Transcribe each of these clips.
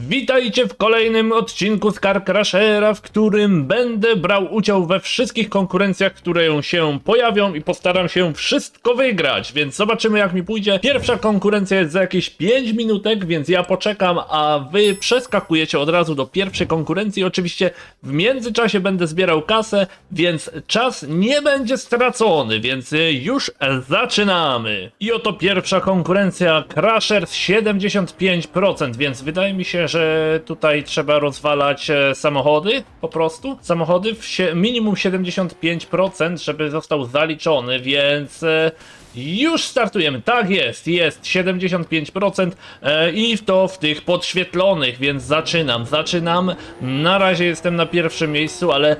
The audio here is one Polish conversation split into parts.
Witajcie w kolejnym odcinku z Car Crashera, w którym będę brał udział we wszystkich konkurencjach, które się pojawią i postaram się wszystko wygrać, więc zobaczymy jak mi pójdzie. Pierwsza konkurencja jest za jakieś 5 minutek, więc ja poczekam, a wy przeskakujecie od razu do pierwszej konkurencji. Oczywiście w międzyczasie będę zbierał kasę, więc czas nie będzie stracony, więc już zaczynamy. I oto pierwsza konkurencja Crasher z 75%, więc wydaje mi się, że tutaj trzeba rozwalać e, samochody po prostu. Samochody w minimum 75%, żeby został zaliczony, więc e, już startujemy. Tak jest, jest 75% e, i to w tych podświetlonych, więc zaczynam, zaczynam. Na razie jestem na pierwszym miejscu, ale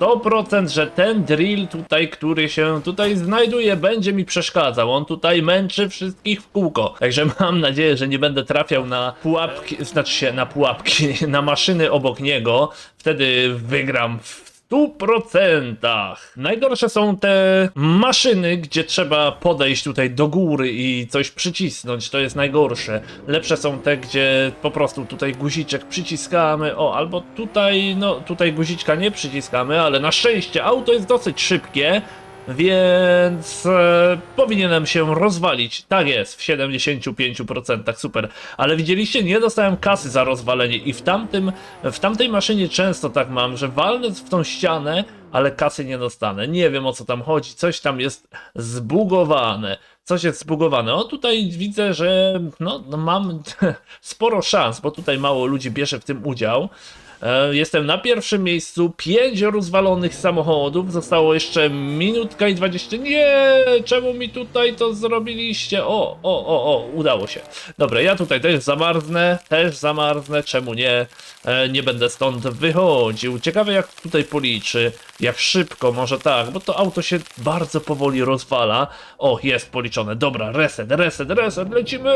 100% że ten drill tutaj, który się tutaj znajduje, będzie mi przeszkadzał. On tutaj męczy wszystkich w kółko. Także mam nadzieję, że nie będę trafiał na pułapki, znaczy się na pułapki, na maszyny obok niego. Wtedy wygram w 100%. Najgorsze są te maszyny, gdzie trzeba podejść tutaj do góry i coś przycisnąć. To jest najgorsze. Lepsze są te, gdzie po prostu tutaj guziczek przyciskamy. O, albo tutaj, no tutaj guziczka nie przyciskamy, ale na szczęście auto jest dosyć szybkie. Więc e, powinienem się rozwalić. Tak jest, w 75%, super. Ale widzieliście, nie dostałem kasy za rozwalenie i w tamtym, w tamtej maszynie często tak mam, że walnę w tą ścianę, ale kasy nie dostanę. Nie wiem o co tam chodzi, coś tam jest zbugowane. Coś jest zbugowane. O tutaj widzę, że no, no mam sporo szans, bo tutaj mało ludzi bierze w tym udział. E, Jestem na pierwszym miejscu, 5 rozwalonych samochodów, zostało jeszcze minutka i 20. Nie, czemu mi tutaj to zrobiliście? O, o, o, o, udało się. Dobra, ja tutaj też zamarznę, też zamarznę, czemu nie? E, Nie będę stąd wychodził. Ciekawe jak tutaj policzy, jak szybko, może tak, bo to auto się bardzo powoli rozwala. O, jest policzone, dobra, reset, reset, reset, lecimy!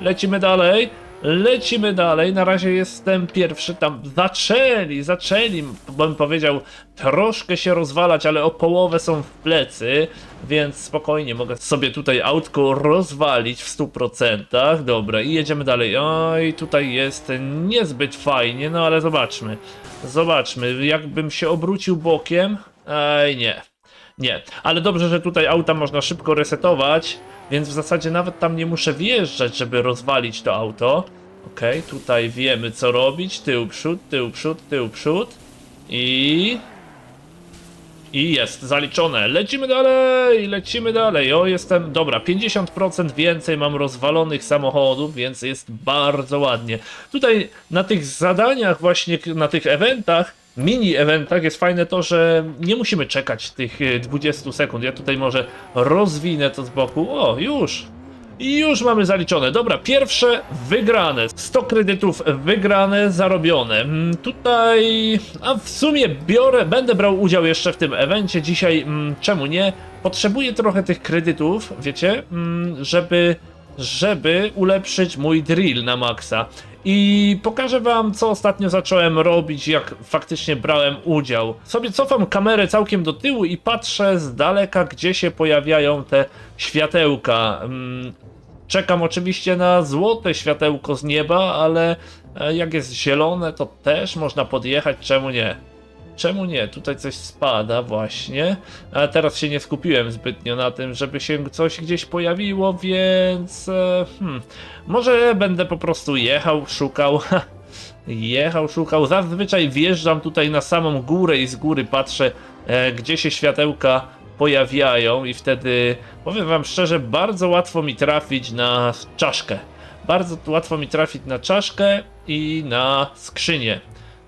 Lecimy dalej. Lecimy dalej, na razie jestem pierwszy tam. Zaczęli, zaczęli, bym powiedział, troszkę się rozwalać, ale o połowę są w plecy, więc spokojnie mogę sobie tutaj autko rozwalić w 100%. Dobra, i jedziemy dalej. Oj, tutaj jest niezbyt fajnie, no ale zobaczmy. Zobaczmy, jakbym się obrócił bokiem. Ej, nie. Nie, ale dobrze, że tutaj auta można szybko resetować, więc w zasadzie nawet tam nie muszę wjeżdżać, żeby rozwalić to auto. Okej, tutaj wiemy co robić. Tył, przód, tył, przód, tył, przód. I... I jest, zaliczone. Lecimy dalej, lecimy dalej. O, jestem, dobra, 50% więcej mam rozwalonych samochodów, więc jest bardzo ładnie. Tutaj na tych zadaniach, właśnie na tych eventach, mini eventach jest fajne to, że nie musimy czekać tych e, 20 sekund. Ja tutaj może rozwinę to z boku. O, już. I już mamy zaliczone. Dobra, pierwsze wygrane. 100 kredytów wygrane, zarobione. Mm, Tutaj, a w sumie biorę, będę brał udział jeszcze w tym evencie dzisiaj. mm, Czemu nie? Potrzebuję trochę tych kredytów, wiecie, mm, żeby, żeby ulepszyć mój drill na maksa. I pokażę wam, co ostatnio zacząłem robić, jak faktycznie brałem udział. Sobie cofam kamerę całkiem do tyłu i patrzę z daleka, gdzie się pojawiają te światełka. Mm, Czekam oczywiście na złote światełko z nieba, ale e, jak jest zielone, to też można podjechać, czemu nie? Czemu nie? Tutaj coś spada właśnie. A teraz się nie skupiłem zbytnio na tym, żeby się coś gdzieś pojawiło, więc e, hmm, może będę po prostu jechał, szukał. Jechał, szukał. Zazwyczaj wjeżdżam tutaj na samą górę i z góry patrzę, e, gdzie się światełka pojawiają, i wtedy powiem Wam szczerze, bardzo łatwo mi trafić na czaszkę. Bardzo łatwo mi trafić na czaszkę i na skrzynię.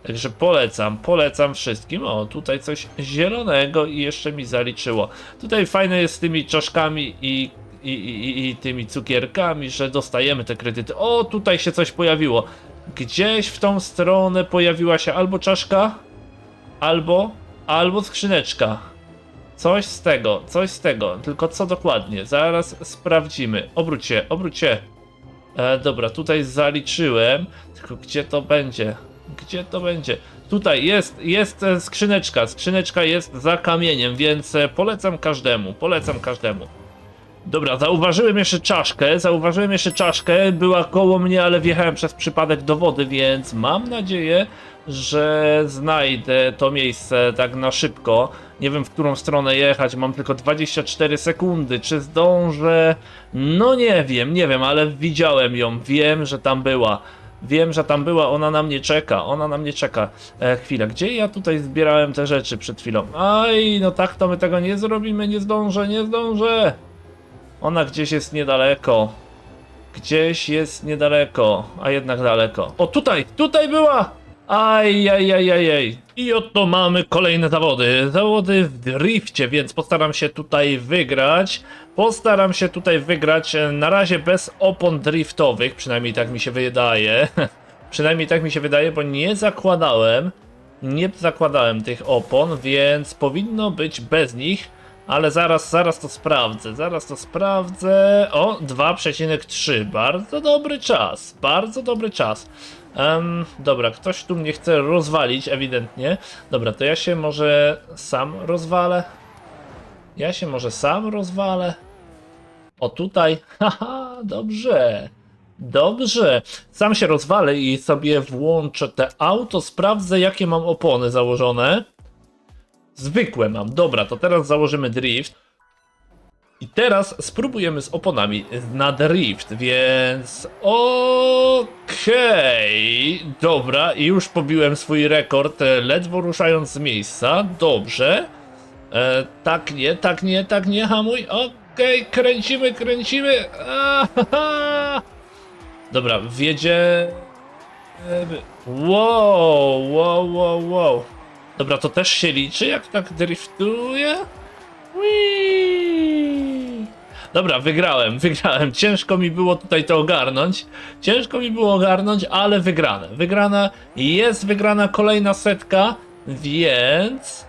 Także polecam, polecam wszystkim. O, tutaj coś zielonego i jeszcze mi zaliczyło. Tutaj fajne jest z tymi czaszkami i, i, i, i tymi cukierkami, że dostajemy te kredyty. O, tutaj się coś pojawiło. Gdzieś w tą stronę pojawiła się albo czaszka, albo, albo skrzyneczka. Coś z tego, coś z tego. Tylko co dokładnie? Zaraz sprawdzimy. Obróć się, obróć się. E, dobra, tutaj zaliczyłem. Tylko gdzie to będzie? Gdzie to będzie? Tutaj jest, jest e, skrzyneczka. Skrzyneczka jest za kamieniem, więc e, polecam każdemu. Polecam każdemu. Dobra, zauważyłem jeszcze czaszkę, zauważyłem jeszcze czaszkę, była koło mnie, ale wjechałem przez przypadek do wody, więc mam nadzieję, że znajdę to miejsce tak na szybko. Nie wiem w którą stronę jechać, mam tylko 24 sekundy, czy zdążę? No nie wiem, nie wiem, ale widziałem ją, wiem, że tam była. Wiem, że tam była, ona na mnie czeka, ona na mnie czeka. E, chwila, gdzie ja tutaj zbierałem te rzeczy przed chwilą? Aj, no tak to my tego nie zrobimy, nie zdążę, nie zdążę. Ona gdzieś jest niedaleko. Gdzieś jest niedaleko, a jednak daleko. O, tutaj, tutaj była! Aj, aj, aj, aj, aj. I oto mamy kolejne zawody. Zawody w drifcie, więc postaram się tutaj wygrać. Postaram się tutaj wygrać e, na razie bez opon driftowych, przynajmniej tak mi się wydaje. przynajmniej tak mi się wydaje, bo nie zakładałem, nie zakładałem tych opon, więc powinno być bez nich. Ale zaraz, zaraz to sprawdzę, zaraz to sprawdzę. O, 2,3. Bardzo dobry czas, bardzo dobry czas. Em, dobra, ktoś tu mnie chce rozwalić, ewidentnie. Dobra, to ja się może sam rozwalę. Ja się może sam rozwalę. O tutaj, haha, dobrze. Dobrze, sam się rozwalę i sobie włączę te auto, sprawdzę jakie mam opony założone. Zwykłe mam. Dobra, to teraz założymy drift. I teraz spróbujemy z oponami na drift, więc okej, dobra, i już pobiłem swój rekord, e, ledwo ruszając z miejsca, dobrze. E, tak nie, tak nie, tak nie, hamuj, okej, kręcimy, kręcimy, Ahaha. Dobra, wjedzie... e, Wow, wow, wow, wow. Dobra, to też się liczy, jak tak driftuje? Whee! Dobra, wygrałem, wygrałem. Ciężko mi było tutaj to ogarnąć. Ciężko mi było ogarnąć, ale wygrane. Wygrana jest wygrana kolejna setka, więc.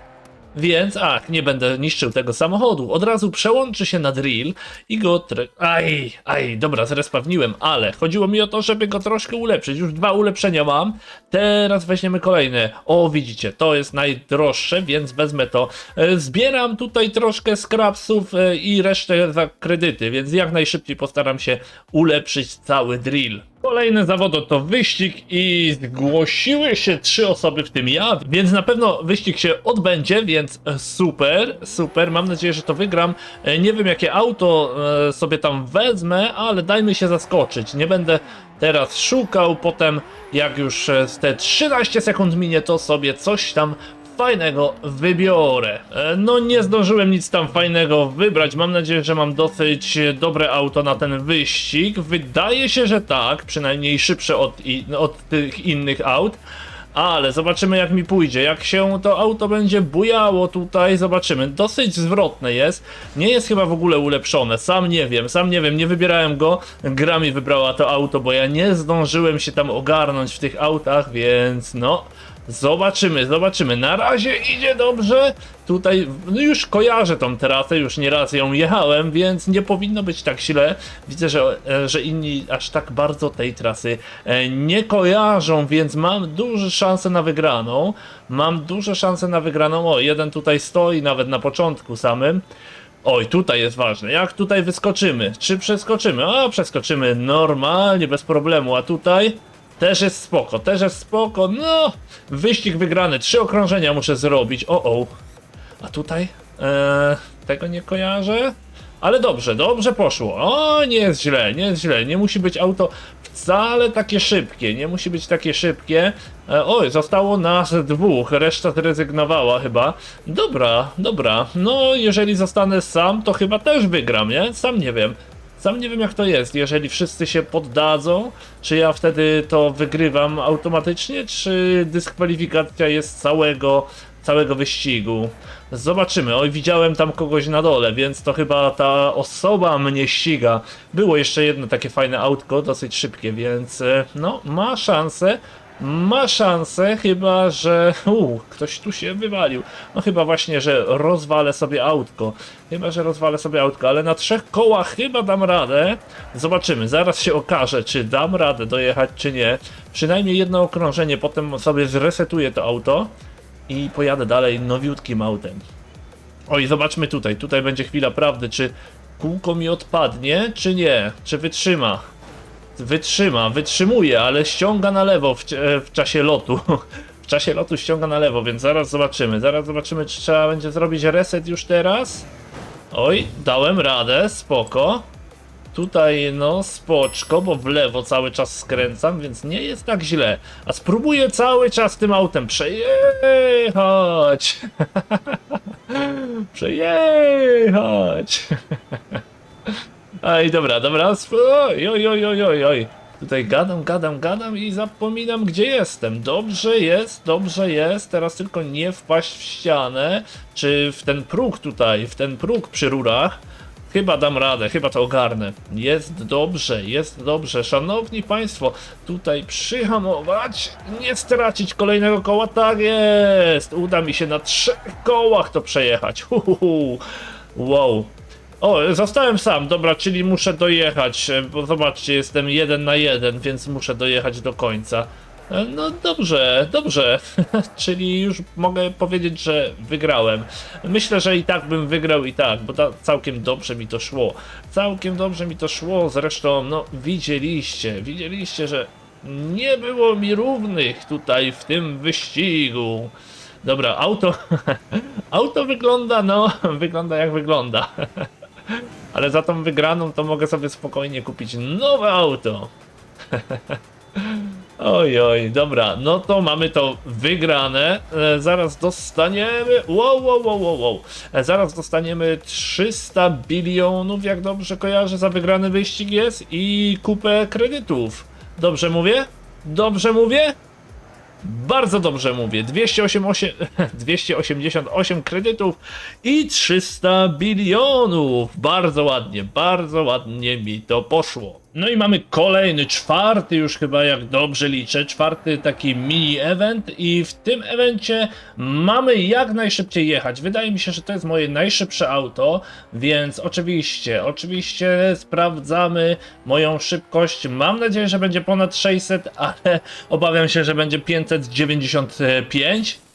Więc, ach, nie będę niszczył tego samochodu. Od razu przełączy się na drill i go. Tre... Aj, aj, dobra, zrespawniłem, ale chodziło mi o to, żeby go troszkę ulepszyć. Już dwa ulepszenia mam. Teraz weźmiemy kolejne. O, widzicie, to jest najdroższe, więc wezmę to. E, Zbieram tutaj troszkę scrapsów e, i resztę za kredyty, więc jak najszybciej postaram się ulepszyć cały drill. Kolejny zawód to wyścig i zgłosiły się trzy osoby, w tym ja, więc na pewno wyścig się odbędzie, więc super, super, mam nadzieję, że to wygram. E, Nie wiem jakie auto e, sobie tam wezmę, ale dajmy się zaskoczyć. Nie będę teraz szukał, potem jak już e, te 13 sekund minie, to sobie coś tam fajnego wybiorę. E, No nie zdążyłem nic tam fajnego wybrać. Mam nadzieję, że mam dosyć dobre auto na ten wyścig. Wydaje się, że tak, przynajmniej szybsze od, od tych innych aut. Ale zobaczymy jak mi pójdzie. Jak się to auto będzie bujało tutaj, zobaczymy. Dosyć zwrotne jest. Nie jest chyba w ogóle ulepszone. Sam nie wiem, sam nie wiem, nie wybierałem go. Gra mi wybrała to auto, bo ja nie zdążyłem się tam ogarnąć w tych autach, więc no. Zobaczymy, zobaczymy. Na razie idzie dobrze. Tutaj no już kojarzę tą trasę, już nieraz ją jechałem, więc nie powinno być tak źle. Widzę, że, e, że inni aż tak bardzo tej trasy e, nie kojarzą, więc mam duże szanse na wygraną. Mam duże szanse na wygraną. O, jeden tutaj stoi nawet na początku samym. Oj, tutaj jest ważne. Jak tutaj wyskoczymy? Czy przeskoczymy? A, przeskoczymy normalnie, bez problemu. A tutaj też jest spoko, też jest spoko. No, wyścig wygrany. Trzy okrążenia muszę zrobić. O, o. A tutaj? Eee, tego nie kojarzę. Ale dobrze, dobrze poszło. O, nie jest źle, nie jest źle. Nie musi być auto wcale takie szybkie. Nie musi być takie szybkie. E, oj, zostało nas dwóch. Reszta zrezygnowała chyba. Dobra, dobra. No, jeżeli zostanę sam, to chyba też wygram, nie? Sam nie wiem. Sam nie wiem jak to jest, jeżeli wszyscy się poddadzą, czy ja wtedy to wygrywam automatycznie, czy dyskwalifikacja jest całego, całego wyścigu. Zobaczymy. Oj, widziałem tam kogoś na dole, więc to chyba ta osoba mnie ściga. Było jeszcze jedno takie fajne autko, dosyć szybkie, więc e, no, ma szansę. Ma szansę, chyba że. Uuu, ktoś tu się wywalił. No chyba właśnie, że rozwalę sobie autko. Chyba, że rozwalę sobie autko, ale na trzech kołach chyba dam radę. Zobaczymy, zaraz się okaże, czy dam radę dojechać, czy nie. Przynajmniej jedno okrążenie, potem sobie zresetuję to auto i pojadę dalej nowiutkim autem. Oj, zobaczmy tutaj. Tutaj będzie chwila prawdy, czy kółko mi odpadnie, czy nie? Czy wytrzyma? Wytrzyma, wytrzymuje, ale ściąga na lewo w, cie- w czasie lotu. W czasie lotu ściąga na lewo, więc zaraz zobaczymy. Zaraz zobaczymy, czy trzeba będzie zrobić reset już teraz. Oj, dałem radę, spoko. Tutaj no spoczko, bo w lewo cały czas skręcam, więc nie jest tak źle. A spróbuję cały czas tym autem przejechać. przejechać. Ej, dobra, dobra. Oj, oj, oj, oj, oj. Tutaj gadam, gadam, gadam i zapominam, gdzie jestem. Dobrze jest, dobrze jest. Teraz tylko nie wpaść w ścianę, czy w ten próg tutaj, w ten próg przy rurach. Chyba dam radę, chyba to ogarnę. Jest dobrze, jest dobrze. Szanowni Państwo, tutaj przyhamować, nie stracić kolejnego koła. Tak jest! Uda mi się na trzech kołach to przejechać. Huhuhu. Wow. O, zostałem sam, dobra, czyli muszę dojechać, e, bo zobaczcie, jestem jeden na jeden, więc muszę dojechać do końca. E, No dobrze, dobrze, czyli już mogę powiedzieć, że wygrałem. Myślę, że i tak bym wygrał i tak, bo ta, całkiem dobrze mi to szło. Całkiem dobrze mi to szło, zresztą, no widzieliście, widzieliście, że nie było mi równych tutaj w tym wyścigu. Dobra, auto, auto wygląda, no, wygląda jak wygląda. Ale za tą wygraną to mogę sobie spokojnie kupić nowe auto. Oj, oj, dobra, no to mamy to wygrane. E, zaraz dostaniemy. Wow, wow, wow, wow, wow. E, zaraz dostaniemy 300 bilionów, jak dobrze kojarzę, za wygrany wyścig jest i kupę kredytów. Dobrze mówię? Dobrze mówię? Bardzo dobrze mówię. 288, 288 kredytów i 300 bilionów. Bardzo ładnie, bardzo ładnie mi to poszło. No i mamy kolejny, czwarty już chyba, jak dobrze liczę, czwarty taki mini event i w tym evencie mamy jak najszybciej jechać. Wydaje mi się, że to jest moje najszybsze auto, więc oczywiście, oczywiście sprawdzamy moją szybkość. Mam nadzieję, że będzie ponad 600, ale obawiam się, że będzie 595.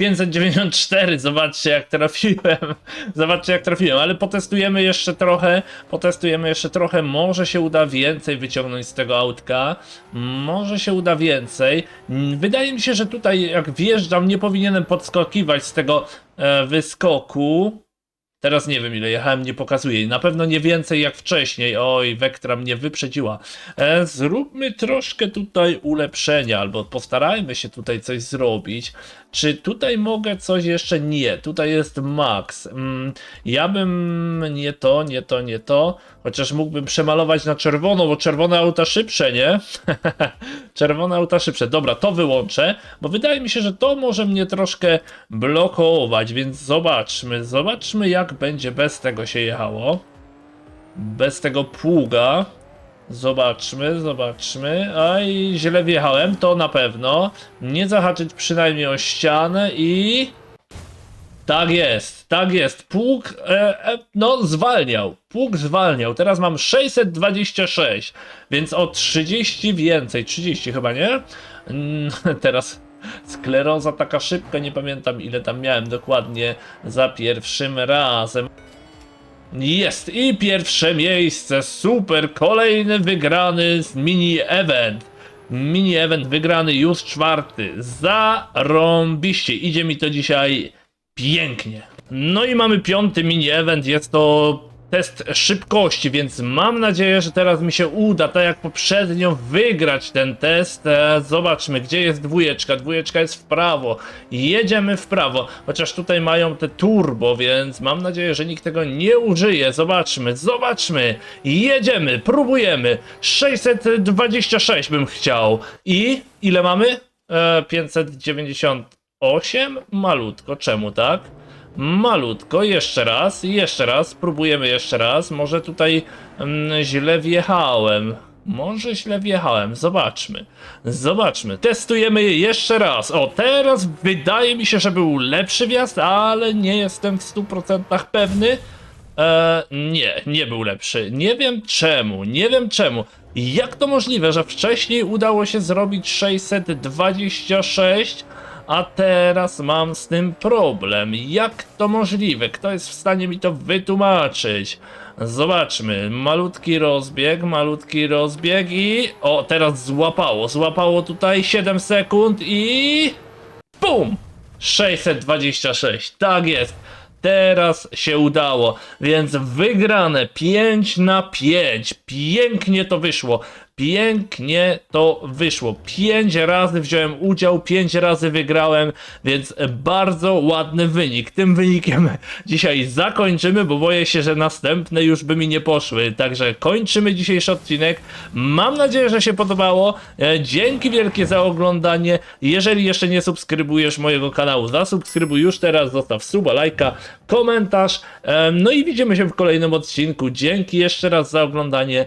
594, zobaczcie jak trafiłem. Zobaczcie jak trafiłem, ale potestujemy jeszcze trochę. Potestujemy jeszcze trochę. Może się uda więcej wyciągnąć z tego autka. Może się uda więcej. Mm, Wydaje mi się, że tutaj jak wjeżdżam, nie powinienem podskakiwać z tego e, wyskoku. Teraz nie wiem ile jechałem, nie pokazuje. Na pewno nie więcej jak wcześniej. Oj, Vectra mnie wyprzedziła. E, zróbmy troszkę tutaj ulepszenia, albo postarajmy się tutaj coś zrobić. Czy tutaj mogę coś jeszcze? Nie, tutaj jest max. Mm, ja bym nie to, nie to, nie to. Chociaż mógłbym przemalować na czerwono, bo czerwone auta szybsze, nie? czerwone auta szybsze. Dobra, to wyłączę, bo wydaje mi się, że to może mnie troszkę blokować, więc zobaczmy, zobaczmy jak będzie bez tego się jechało. Bez tego pługa. Zobaczmy, zobaczmy. Aj, źle wjechałem, to na pewno. Nie zahaczyć przynajmniej o ścianę i... Tak jest, tak jest. Pług, e, e, no, zwalniał. Pług zwalniał. Teraz mam 626, więc o 30 więcej. 30 chyba, nie? Mm, teraz skleroza taka szybka, nie pamiętam ile tam miałem dokładnie za pierwszym razem. Jest i pierwsze miejsce, super, kolejny wygrany z mini event. Mini event wygrany już czwarty, zarąbiście, idzie mi to dzisiaj pięknie. No i mamy piąty mini event, jest to test szybkości, więc mam nadzieję, że teraz mi się uda, tak jak poprzednio, wygrać ten test. E, zobaczmy, gdzie jest dwójeczka. Dwójeczka jest w prawo. Jedziemy w prawo, chociaż tutaj mają te turbo, więc mam nadzieję, że nikt tego nie użyje. Zobaczmy, zobaczmy. Jedziemy, próbujemy. 626 bym chciał. I ile mamy? E, 598? Malutko, czemu tak? Malutko, jeszcze raz, jeszcze raz, próbujemy jeszcze raz. Może tutaj mm, źle wjechałem. Może źle wjechałem, zobaczmy. Zobaczmy, testujemy je jeszcze raz. O, teraz wydaje mi się, że był lepszy wjazd, ale nie jestem w 100% pewny. E, nie, nie był lepszy. Nie wiem czemu, nie wiem czemu. Jak to możliwe, że wcześniej udało się zrobić 626, a teraz mam z tym problem. Jak to możliwe? Kto jest w stanie mi to wytłumaczyć? Zobaczmy, malutki rozbieg, malutki rozbieg i... O, teraz złapało, złapało tutaj 7 sekund i... BUM! 626, tak jest. Teraz się udało, więc wygrane 5 na 5. Pięknie to wyszło. Pięknie to wyszło. 5 razy wziąłem udział, 5 razy wygrałem, więc bardzo ładny wynik. Tym wynikiem dzisiaj zakończymy, bo boję się, że następne już by mi nie poszły. Także kończymy dzisiejszy odcinek. Mam nadzieję, że się podobało. E, Dzięki wielkie za oglądanie. Jeżeli jeszcze nie subskrybujesz mojego kanału, zasubskrybuj już teraz, zostaw suba, lajka, komentarz. Em, No i widzimy się w kolejnym odcinku. Dzięki jeszcze raz za oglądanie.